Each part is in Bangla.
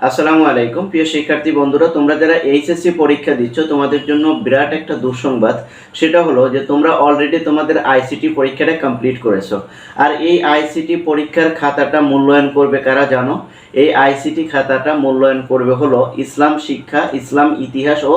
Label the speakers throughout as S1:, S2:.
S1: আসসালামু আলাইকুম। প্রিয় শিক্ষার্থী বন্ধুরা, তোমরা যারা এইচএসসি পরীক্ষা দিচ্ছ, তোমাদের জন্য বিরাট একটা দুঃসংবাদ। সেটা হলো যে, তোমরা অলরেডি তোমাদের আইসিটি পরীক্ষাটা কমপ্লিট করেছ। আর এই আইসিটি পরীক্ষার খাতাটা মূল্যায়ন করবে কারা জানো? এই আইসিটি খাতাটা মূল্যায়ন করবে হলো ইসলাম শিক্ষা, ইসলাম ইতিহাস ও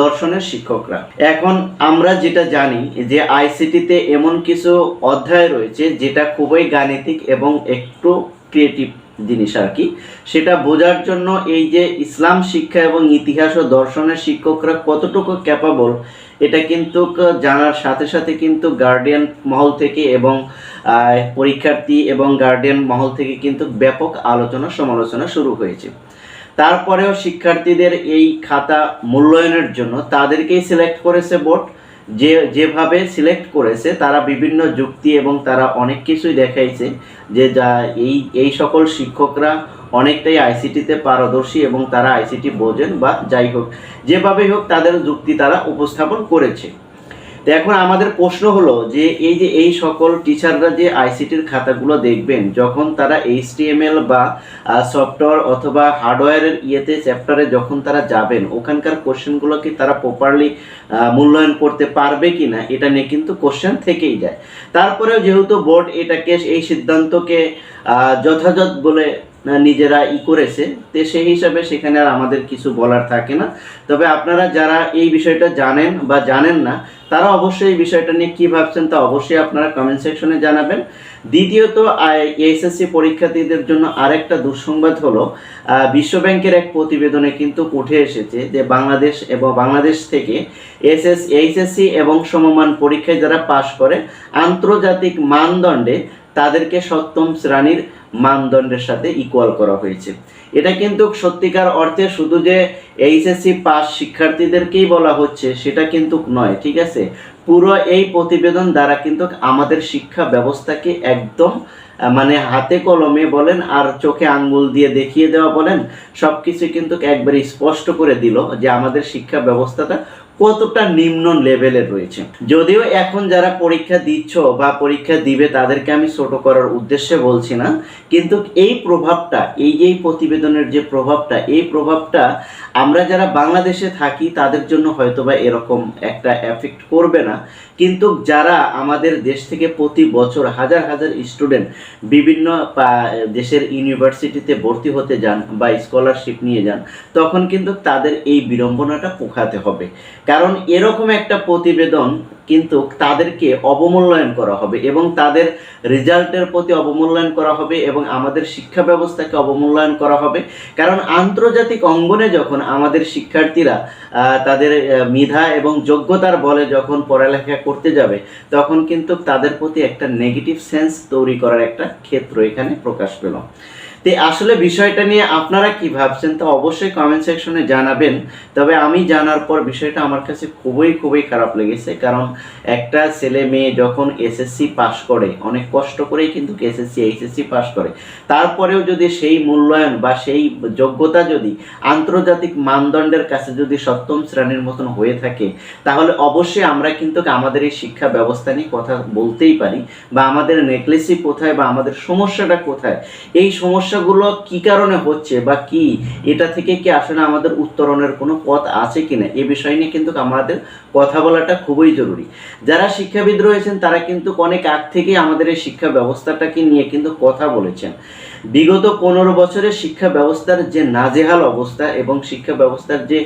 S1: দর্শনের শিক্ষকরা। এখন আমরা যেটা জানি যে আইসিটিতে এমন কিছু অধ্যায় রয়েছে যেটা খুবই গাণিতিক এবং একটু ক্রিয়েটিভ জিনিস আর কি। সেটা বোঝার জন্য এই যে ইসলাম শিক্ষা এবং ইতিহাস ও দর্শনের শিক্ষকরা কতটুকু ক্যাপাবল এটা কিন্তু জানার সাথে সাথে কিন্তু গার্ডিয়ান মহল থেকে এবং পরীক্ষার্থী এবং গার্ডিয়ান মহল থেকে কিন্তু ব্যাপক আলোচনা সমালোচনা শুরু হয়েছে। তারপরেও শিক্ষার্থীদের এই খাতা মূল্যায়নের জন্য তাদেরকেই সিলেক্ট করেছে বোর্ড যে, যেভাবে সিলেক্ট করেছে, তারা বিভিন্ন যুক্তি এবং তারা অনেক কিছুই দেখাইছে যে যা, এই এই সকল শিক্ষকরা অনেকটাই আইসিটিতে পারদর্শী এবং তারা আইসিটি বোঝেন বা যাই হোক, যেভাবেই হোক তাদের যুক্তি তারা উপস্থাপন করেছে। তো এখন আমাদের প্রশ্ন হলো যে এই যে এই সকল টিচাররা যে আইসিটির খাতাগুলো দেখবেন, যখন তারা এইচটিএমএল বা সফটওয়্যার অথবা হার্ডওয়্যারের ইয়েতে চ্যাপ্টারে যখন তারা যাবেন, ওখানকার কোশ্চেনগুলো কি তারা প্রপারলি মূল্যায়ন করতে পারবে কি না এটা নিয়ে কিন্তু কোশ্চেন থেকেই যায়। তারপরেও যেহেতু বোর্ড এটাকে এই সিদ্ধান্তকে যথাযথ বলে নিজেরা ই করেছে। তো সেই হিসাবে সেখানে আর আমাদের কিছু বলার থাকে না। তবে আপনারা যারা এই বিষয়টা জানেন বা জানেন না, তারা অবশ্যই এই বিষয়টা নিয়ে কী ভাবছেন তা অবশ্যই আপনারা কমেন্ট সেকশনে জানাবেন। দ্বিতীয়ত এইচএসসি পরীক্ষার্থীদের জন্য আরেকটা দুঃসংবাদ হলো বিশ্বব্যাংকের এক প্রতিবেদনে কিন্তু উঠে এসেছে যে বাংলাদেশ এবং বাংলাদেশ থেকে এসএস এইচএসসি এবং সমমান পরীক্ষায় যারা পাশ করে, আন্তর্জাতিক মানদণ্ডে তাদেরকে সপ্তম শ্রেণির মানদণ্ডের সাথে ইকুয়াল করা হয়েছে। এটা কিন্তু সত্যিকার অর্থে শুধু যে এইচএসসি পাস শিক্ষার্থীদেরকেই বলা হচ্ছে, সেটা কিন্তু নয়, ঠিক আছে? পুরো এই প্রতিবেদন দ্বারা কিন্তু আমাদের শিক্ষা ব্যবস্থাকে একদম মানে হাতে কলমে বলেন আর চোখে আঙ্গুল দিয়ে দেখিয়ে দেওয়া বলেন সব কিছু কিন্তু একবারে স্পষ্ট করে দিল যে আমাদের শিক্ষা ব্যবস্থাটা কতটা নিম্ন লেভেলের রয়েছে। যদিও এখন যারা পরীক্ষা দিচ্ছ বা পরীক্ষা দিবে তাদেরকে আমি ছোট করার উদ্দেশ্যে বলছি না, কিন্তু এই প্রভাবটা, এই এই প্রতিবেদনের যে প্রভাবটা, এই প্রভাবটা আমরা যারা বাংলাদেশে থাকি তাদের জন্য হয়তোবা এরকম একটা এফেক্ট করবে না। কিন্তু যারা আমাদের দেশ থেকে প্রতি বছর হাজার হাজার স্টুডেন্ট বিভিন্ন দেশের ইউনিভার্সিটিতে ভর্তি হতে যান বা স্কলারশিপ নিয়ে যান, তখন কিন্তু তাদের এই বিড়ম্বনাটা পোখাতে হবে। কারণ এরকম একটা প্রতিবেদন কিন্তু তাদেরকে অবমূল্যায়ন করা হবে এবং তাদের রেজাল্টের প্রতি অবমূল্যায়ন করা হবে এবং আমাদের শিক্ষা ব্যবস্থাকে অবমূল্যায়ন করা হবে। কারণ আন্তর্জাতিক অঙ্গনে যখন আমাদের শিক্ষার্থীরা তাদের মেধা এবং যোগ্যতার বলে যখন পড়ালেখা করতে যাবে, তখন কিন্তু তাদের প্রতি একটা নেগেটিভ সেন্স তৈরি করার একটা ক্ষেত্র এখানে প্রকাশ পেল। তো আসলে বিষয়টা নিয়ে আপনারা কি ভাবছেন তা অবশ্যই কমেন্ট সেকশনে জানাবেন। তবে আমি জানার পর বিষয়টা আমার কাছে খুবই খুবই খারাপ লেগেছে। কারণ একটা ছেলে মেয়ে যখন এসএসসি পাশ করে, অনেক কষ্ট করেই কিন্তু এসএসসি এইচএসসি পাশ করে। তারপরেও যদি সেই মূল্যায়ন বা সেই যোগ্যতা যদি আন্তর্জাতিক মানদণ্ডের কাছে যদি সপ্তম শ্রেণির মতন হয়ে থাকে, তাহলে অবশ্যই আমরা কিন্তু আমাদের এই শিক্ষা ব্যবস্থা নিয়ে কথা বলতেই পারি। বা আমাদের নেকলেসি কোথায় বা আমাদের সমস্যাটা কোথায়? এই সমস্যাগুলো কি কারণে হচ্ছে বা কি? এটা থেকে কি আসলে আমাদের উত্তরণের কোনো পথ আছে কিনা? এ বিষয় নিয়ে কিন্তু আমাদের কথা বলাটা খুবই জরুরি। যারা শিক্ষাবিদ রয়েছেন, তারা কিন্তু অনেক আগ থেকেই আমাদের এই শিক্ষা ব্যবস্থাটাকে নিয়ে কিন্তু কথা বলেছেন। বিগত পনেরো বছরের শিক্ষা ব্যবস্থার যে নাজেহাল অবস্থা এবং শিক্ষা ব্যবস্থার যে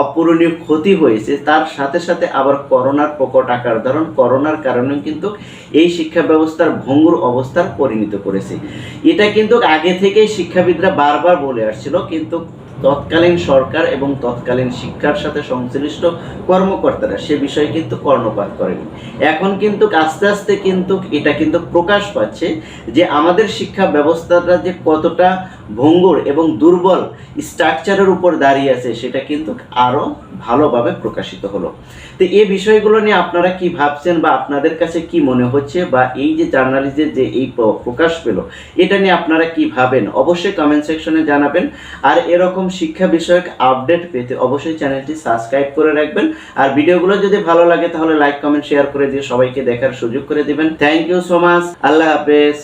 S1: অপূরণীয় ক্ষতি হয়েছে, তার সাথে সাথে আবার করোনার প্রকট আকার ধারণ, করোনার কারণে কিন্তু এই শিক্ষা ব্যবস্থার ভঙ্গুর অবস্থার পরিণত করেছে। এটা কিন্তু আগে থেকেই শিক্ষাবিদরা বারবার বলে আসছিল কিন্তু তৎকালীন সরকার এবং তৎকালীন শিক্ষার সাথে সংশ্লিষ্ট কর্মকর্তারা সে বিষয়ে কিন্তু কর্ণপাত করেনি। এখন কিন্তু আস্তে আস্তে কিন্তু এটা কিন্তু প্রকাশ পাচ্ছে যে আমাদের শিক্ষা ব্যবস্থাটা যে কতটা ভঙ্গুর এবং দুর্বল স্ট্রাকচারের উপর দাঁড়িয়ে আছে, সেটা কিন্তু আরও ভালোভাবে প্রকাশিত হলো। তো এই বিষয়গুলো নিয়ে আপনারা কি ভাবছেন বা আপনাদের কাছে কি মনে হচ্ছে বা এই যে জার্নালিস্টের যে এই প্রকাশ পেল, এটা নিয়ে আপনারা কি ভাবেন? অবশ্যই কমেন্ট সেকশনে জানাবেন। আর এরকম শিক্ষা বিষয়ক আপডেট পেতে অবশ্যই চ্যানেলটি সাবস্ক্রাইব করে রাখবেন। আর ভিডিওগুলো যদি ভালো লাগে তাহলে লাইক কমেন্ট শেয়ার করে দিয়ে সবাইকে দেখার সুযোগ করে দিবেন। থ্যাংক ইউ সো মাচ আল্লাহ হাফেজ।